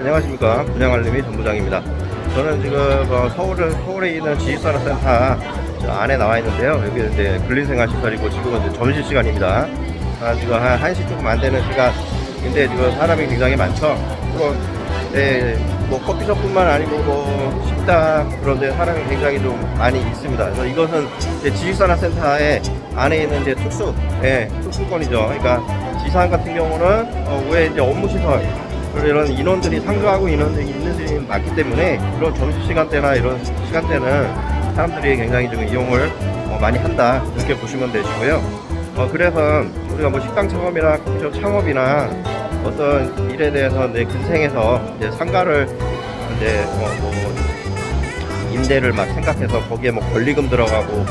안녕하십니까 분양알림이 전부장입니다. 저는 지금 어, 서울 서울에 있는 지식산업센터 저 안에 나와 있는데요. 여기 이제 근린생활시설이고 지금은 이제 점심 시간입니다. 아, 지금 한 1시 조금 안 되는 시간인데 지금 사람이 굉장히 많죠. 또, 예, 뭐 커피숍뿐만 아니고 뭐 식당 그런 데 사람이 굉장히 좀 많이 있습니다. 그래서 이것은 지식산업센터의 안에 있는 이제 특수, 예, 특수권이죠. 그러니까 지산 같은 경우는 어, 왜 이제 업무시설 이런 인원들이 상주하고 인원들이 있는 데 많기 때문에 그런 점심 시간대나 이런 시간대는 사람들이 굉장히 좀 이용을 어, 많이 한다 이렇게 보시면 되시고요. 어, 그래서 우리가 뭐 식당 창업이나 커피숍 창업이나 어떤 일에 대해서 이제 근생해서 이제 상가를 이제 어, 뭐 임대를 막 생각해서 거기에 뭐 권리금 들어가고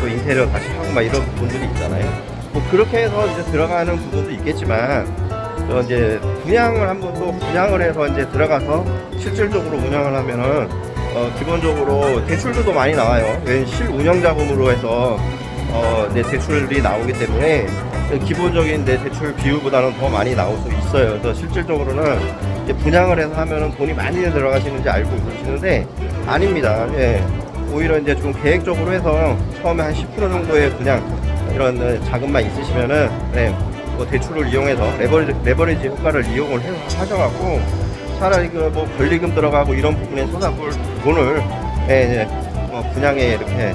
또 인테리어 다시 하고 막 이런 분들이 있잖아요. 뭐 그렇게 해서 이제 들어가는 부분도 있겠지만 또 이제 분양을 한번 또 분양을 해서 이제 들어가서 실질적으로 운영을 하면은 어 기본적으로 대출도 많이 나와요. 왜 실운영 자금으로 해서 어 이제 대출이 나오기 때문에 기본적인 내 대출 비율보다는 더 많이 나올 수 있어요. 그래서 실질적으로는 분양을 해서 하면은 돈이 많이 들어가시는지 알고 계시는데 아닙니다. 예. 오히려 이제 좀 계획적으로 해서 처음에 한 10% 정도의 분양 이런 자금만 있으시면은 네, 뭐 대출을 이용해서 레버리지, 레버리지 효과를 이용을 해서 하셔갖고 차라리 그 뭐 권리금 들어가고 이런 부분에 쏟아볼 돈을 예, 이제 뭐 분양에 이렇게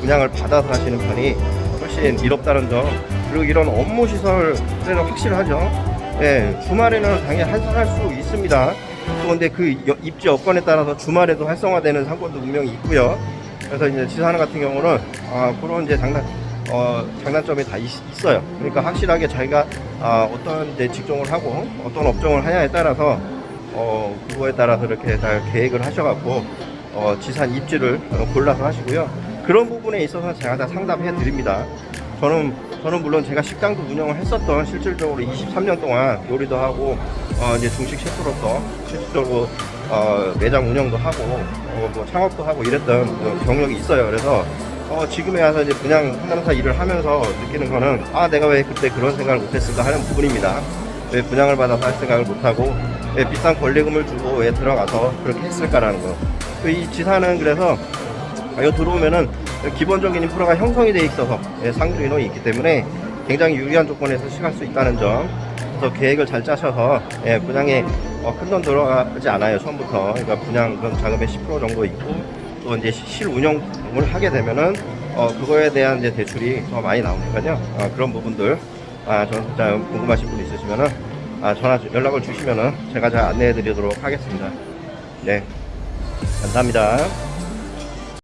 분양을 받아서 하시는 편이 훨씬 이롭다는 점 그리고 이런 업무 시설에는 확실하죠. 예, 주말에는 당연히 활성화할 수 있습니다. 또 근데 그 여- 입지 여건에 따라서 주말에도 활성화되는 상권도 분명히 있고요. 그래서 이제 지사는 같은 경우는 아, 그런 이제 장단 어, 장단점이 다 있, 어요 그러니까 확실하게 자기가 아, 어떤 이제 직종을 하고 어떤 업종을 하냐에 따라서 어, 그거에 따라서 이렇게 잘 계획을 하셔갖고 어, 지산 입지를 어, 골라서 하시고요. 그런 부분에 있어서 제가 다 상담해 드립니다. 저는 저는 물론 제가 식당도 운영을 했었던 실질적으로 23년 동안 요리도 하고 어, 이제 중식 셰프로서 실질적으로 어, 매장 운영도 하고 어, 뭐 창업도 하고 이랬던 그 경력이 있어요. 그래서 어, 지금에 와서 이제 분양 상담사 일을 하면서 느끼는 거는 아 내가 왜 그때 그런 생각을 못했을까 하는 부분입니다. 왜 분양을 받아서 할 생각을 못하고 왜 비싼 권리금을 주고 왜 들어가서 그렇게 했을까라는 거. 그이 지사는 그래서 아, 이거 들어오면은 기본적인 인프라가 형성이 돼 있어서 예, 상주 인원이 있기 때문에 굉장히 유리한 조건에서 시갈 수 있다는 점. 그래서 계획을 잘 짜셔서 예, 분양에 어, 큰돈 들어가지 않아요 처음부터. 그러니까 분양금 자금의 10% 정도 있고 또 이제 시- 실운영을 하게 되면은 어, 그거에 대한 이제 대출이 더 많이 나오니까요. 아, 그런 부분들 아, 저 궁금하신 분 있으시면은 아, 전화 주- 연락을 주시면은 제가 잘 안내해 드리도록 하겠습니다. 네. 감사합니다.